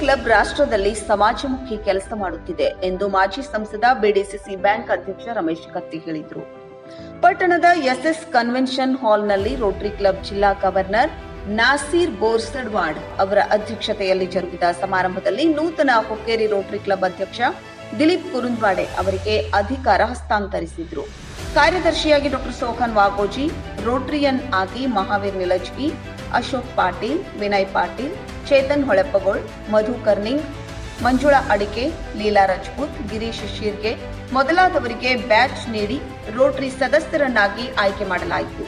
Club ರಾಷ್ಟ್ರದಲ್ಲಿ ಸಮಾಜಮುಖಿ ಕೆಲಸ ಮಾಡುತ್ತಿದೆ ಎಂದು ಮಾಜಿ ಸಂಸದ ಬಿಡಿಸಿಸಿ ಬ್ಯಾಂಕ್ ಅಧ್ಯಕ್ಷ ರಮೇಶ್ ಕತ್ತಿ ಹೇಳಿದರು. ಪಟ್ಟಣದ ಎಸ್ಎಸ್ ಕನ್ವೆನ್ಷನ್ ಹಾಲ್ನಲ್ಲಿ ರೋಟರಿ ಕ್ಲಬ್ ಜಿಲ್ಲಾ ಗವರ್ನರ್ ನಾಸೀರ್ ಬೋರ್ಸಡ್ವಾಡ್ ಅವರ ಅಧ್ಯಕ್ಷತೆಯಲ್ಲಿ ಜರುಗಿದ ಸಮಾರಂಭದಲ್ಲಿ ನೂತನ ಹೊಕ್ಕೇರಿ ರೋಟರಿ ಕ್ಲಬ್ ಅಧ್ಯಕ್ಷ ದಿಲೀಪ್ ಕುರುಂದ್ವಾಡೆ ಅವರಿಗೆ ಅಧಿಕಾರ ಹಸ್ತಾಂತರಿಸಿದ್ರು. ಕಾರ್ಯದರ್ಶಿಯಾಗಿ ಡಾಕ್ಟರ್ ಸೋಹನ್ ವಾಗೋಜಿ, ರೋಟರಿಯನ್ ಆಗಿ ಮಹಾವೀರ್ ನಿಲಜ್ಗಿ ಅಶೋಕ್ ಪಾಟೀಲ್, ವಿನಯ್ ಪಾಟೀಲ್ ಚೇತನ್ ಹೊಳೆಪ್ಪಗೋಳ್ ಮಧು ಕರ್ನಿಂಗ್, ಮಂಜುಳಾ ಅಡಿಕೆ, ಲೀಲಾ ರಜಪೂತ್, ಗಿರೀಶ್ ಶಿರ್ಗೆ ಮೊದಲಾದವರಿಗೆ ಬ್ಯಾಚ್ ನೀಡಿ ರೋಟರಿ ಸದಸ್ಯರನ್ನಾಗಿ ಆಯ್ಕೆ ಮಾಡಲಾಯಿತು.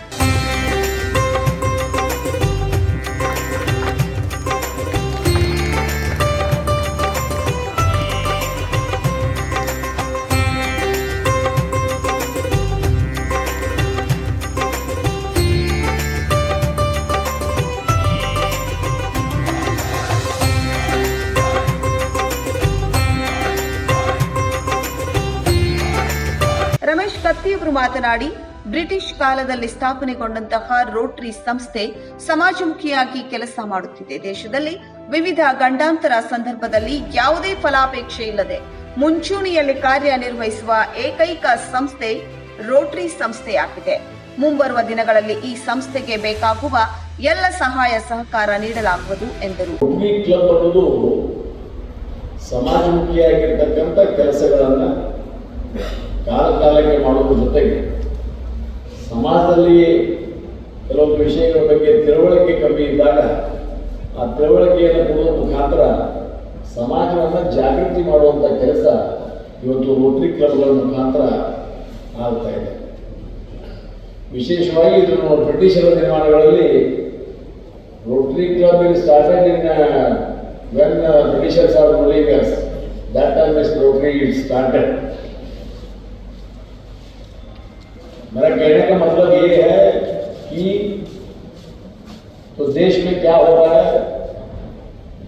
ಕತ್ತಿಯವರು ಮಾತನಾಡಿ, ಬ್ರಿಟಿಷ್ ಕಾಲದಲ್ಲಿ ಸ್ಥಾಪನೆಗೊಂಡಂತಹ ರೋಟರಿ ಸಂಸ್ಥೆ ಸಮಾಜಮುಖಿಯಾಗಿ ಕೆಲಸ ಮಾಡುತ್ತಿದೆ. ದೇಶದಲ್ಲಿ ವಿವಿಧ ಗಂಡಾಂತರ ಸಂದರ್ಭದಲ್ಲಿ ಯಾವುದೇ ಫಲಾಪೇಕ್ಷೆ ಇಲ್ಲದೆ ಮುಂಚೂಣಿಯಲ್ಲಿ ಕಾರ್ಯನಿರ್ವಹಿಸುವ ಏಕೈಕ ಸಂಸ್ಥೆ ರೋಟರಿ ಸಂಸ್ಥೆಯಾಗಿದೆ. ಮುಂಬರುವ ದಿನಗಳಲ್ಲಿ ಈ ಸಂಸ್ಥೆಗೆ ಬೇಕಾಗುವ ಎಲ್ಲ ಸಹಾಯ ಸಹಕಾರ ನೀಡಲಾಗುವುದು ಎಂದರು. ಸಮಾಜಮುಖಿಯಾಗಿರ್ತಕ್ಕಂಥ ಕೆಲಸಗಳನ್ನು ಕಾಲ ಕಾಲಕ್ಕೆ ಮಾಡುವ ಜೊತೆಗೆ ಸಮಾಜದಲ್ಲಿ ಕೆಲವೊಂದು ವಿಷಯಗಳ ಬಗ್ಗೆ ತಿಳುವಳಿಕೆ ಕಮ್ಮಿ ಇದ್ದಾಗ ಆ ತಿಳುವಳಿಕೆಯನ್ನು ಕೊಡುವ ಮುಖಾಂತರ ಸಮಾಜವನ್ನು ಜಾಗೃತಿ ಮಾಡುವಂಥ ಕೆಲಸ ಇವತ್ತು ರೋಟ್ರಿ ಕ್ಲಬ್ಗಳ ಮುಖಾಂತರ ಆಗ್ತಾ ಇದೆ ವಿಶೇಷವಾಗಿ ಇದನ್ನು ಬ್ರಿಟಿಷರ ನಿರ್ಮಾಣಗಳಲ್ಲಿ rotary club in started in when Britishers are ಮೊಲಿಗರ್ಸ್ that ruling us. Rotary it started. मेरा कहने का मतलब ये है कि तो देश में क्या हो रहा है?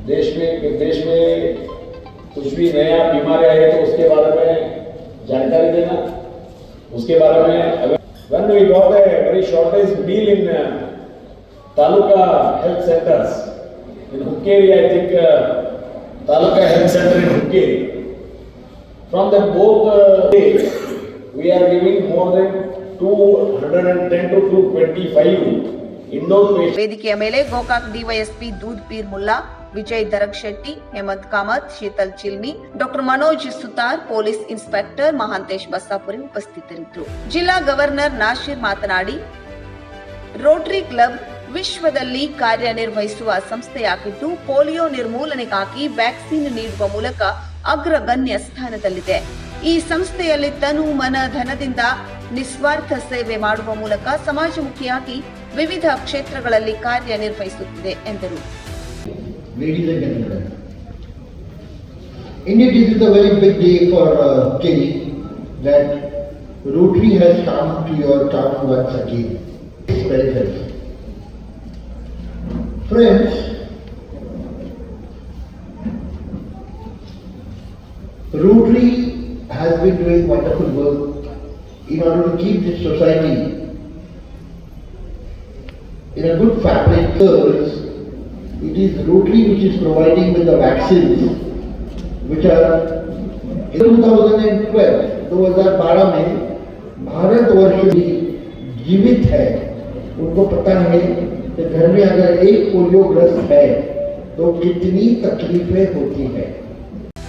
देश में देश में कुछ भी नया बीमारी आई है तो उसके बारे में जानकारी देना। उसके बारे में one we got a very shortage deal in taluka health centres in Hukeri I think taluka health centre in Hukeri from the both we are giving more than 210 to 225 indoor patients. ವೇದಿಕೆಯ ಮೇಲೆ Gokak DYSP Dudh Peer Mulla, Vijay Darak Shetty, Hemant Kamat, Sheetal Chilmi, doctor Manoj Sutar, police inspector Mahantesh Bassapuri ಉಪಸ್ಥಿತರಿದ್ದರು ಜಿಲ್ಲಾ governor ನಾಶೀರ್ ಮಾತನಾಡಿ, Rotary club ವಿಶ್ವದಲ್ಲಿ ಕಾರ್ಯನಿರ್ವಹಿಸುವ ಸಂಸ್ಥೆಯಾಗಿದ್ದು, polio ನಿರ್ಮೂಲನೆಗಾಗಿ vaccine ನೀಡುವ ಮೂಲಕ ಅಗ್ರಗಣ್ಯ ಸ್ಥಾನದಲ್ಲಿದೆ ಈ ಸಂಸ್ಥೆಯಲ್ಲಿ ತನು ಮನ ಧನದಿಂದ ನಿಸ್ವಾರ್ಥ ಸೇವೆ ಮಾಡುವ ಮೂಲಕ ಸಮಾಜಮುಖಿಯಾಗಿ ವಿವಿಧ ಕ್ಷೇತ್ರಗಳಲ್ಲಿ ಕಾರ್ಯನಿರ್ವಹಿಸುತ್ತಿದೆ ಎಂದರು Ladies and gentlemen, indeed this is a very big day for uh, Kerry that Rotary has come to your town once again. It's very helpful. Friends, Rotary has been doing wonderful work in order to keep this society in a good fabric. Girls, it is Rotary which is providing with the vaccines which are in 2012 2012 में भारतवर्ष भी जीवित है उनको पता है कि घर में अगर एक पोलियोग्रस्त है तो कितनी तकलीफें होती है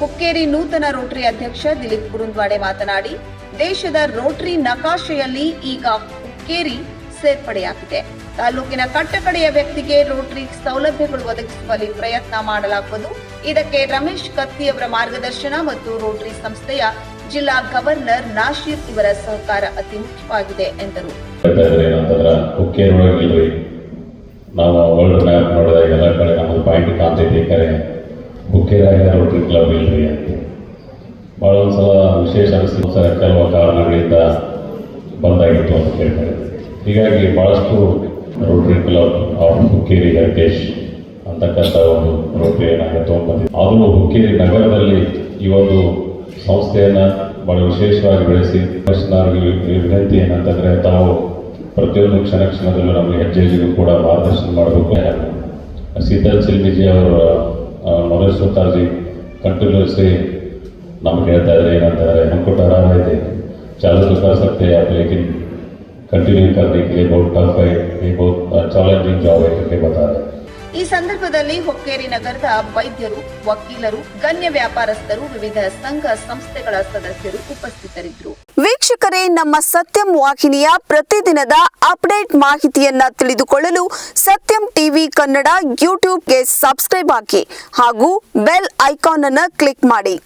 ಹುಕ್ಕೇರಿ ನೂತನ ರೋಟರಿ ಅಧ್ಯಕ್ಷ ದಿಲೀಪ್ ಕುರುಂದ್ವಾಡೆ ಮಾತನಾಡಿ ದೇಶದ ರೋಟರಿ ನಕಾಶೆಯಲ್ಲಿ ಈಗ ಹುಕ್ಕೇರಿ ಸೇರ್ಪಡೆಯಾಗಿದೆ. ತಾಲೂಕಿನ ಕಟ್ಟಕಡೆಯ ವ್ಯಕ್ತಿಗೆ ರೋಟರಿ ಸೌಲಭ್ಯಗಳು ಒದಗಿಸುವಲ್ಲಿ ಪ್ರಯತ್ನ ಮಾಡಲಾಗುವುದು. ಇದಕ್ಕೆ ರಮೇಶ್ ಕತ್ತಿ ಅವರ ಮಾರ್ಗದರ್ಶನ ಮತ್ತು ರೋಟರಿ ಸಂಸ್ಥೆಯ ಜಿಲ್ಲಾ ಗವರ್ನರ್ ನಾಶೀರ್ ಇವರ ಸಹಕಾರ ಅತಿ ಮುಖ್ಯವಾಗಿದೆ ಎಂದರು. ನಾವು ಕ್ಲಬ್ ಇಲ್ರಿ ಭಾಳ ಒಂದು ಸಲ ವಿಶೇಷ ಅನಿಸಿದ ಕೆಲವು ಕಾರಣಗಳಿಂದ ಬಂದಾಗಿತ್ತು ಅಂತ ಹೇಳ್ತಾರೆ ಹೀಗಾಗಿ ಭಾಳಷ್ಟು rotary club of Hukkeri heritage ಅಂತಕ್ಕಂಥ ಒಂದು ರೋಟರಿಯನ್ನು ತೊಗೊಂಡ್ಬಂದಿದೆ ಆದರೂ ಹುಕ್ಕೇರಿ ನಗರದಲ್ಲಿ ಈ ಒಂದು ಸಂಸ್ಥೆಯನ್ನು ಭಾಳ ವಿಶೇಷವಾಗಿ ಬೆಳೆಸಿ ವಿನಂತಿ ಏನಂತಂದರೆ ತಾವು ಪ್ರತಿಯೊಂದು ಕ್ಷಣ ಕ್ಷಣದಲ್ಲೂ ನಮಗೆ ಹೆಜ್ಜೆಗೂ ಕೂಡ ಮಾರ್ಗದರ್ಶನ ಮಾಡಬೇಕು. ಸೀತಾ ಚಿಲ್ಮಿಜಿ ಅವರ ಮರೇಶ್ವರ್ ತಾಜಿ ಕಂಟಿನ್ಯೂಸ್ಲಿ कंटिन्यूसली नमक ಹೇಳ್ತಾ ಇದ್ದಾರೆ ಏನಂತಾರೆ हमको डरा रहे थे चालू तो कर सकते हैं आप लेकिन कंटिन्यू करने के लिए बहुत टफ है ये बहुत चैलेंजिंग जॉब है करके बता रहे हैं ಈ ಸಂದರ್ಭದಲ್ಲಿ ಹೊಕ್ಕೇರಿ ನಗರದ ವೈದ್ಯರು ವಕೀಲರು ಗಣ್ಯ ವ್ಯಾಪಾರಸ್ಥರು ವಿವಿಧ ಸಂಘ ಸಂಸ್ಥೆಗಳ ಸದಸ್ಯರು ಉಪಸ್ಥಿತರಿದ್ದರು ವೀಕ್ಷಕರೇ ನಮ್ಮ ಸತ್ಯಂ ವಾಹಿನಿಯ ಪ್ರತಿದಿನದ ಅಪ್ಡೇಟ್ ಮಾಹಿತಿಯನ್ನ ತಿಳಿದುಕೊಳ್ಳಲು ಸತ್ಯಂ ಟಿವಿ ಕನ್ನಡ ಯೂಟ್ಯೂಬ್ಗೆ ಸಬ್ಸ್ಕ್ರೈಬ್ ಹಾಕಿ ಹಾಗೂ ಬೆಲ್ ಐಕಾನ್ ಅನ್ನು ಕ್ಲಿಕ್ ಮಾಡಿ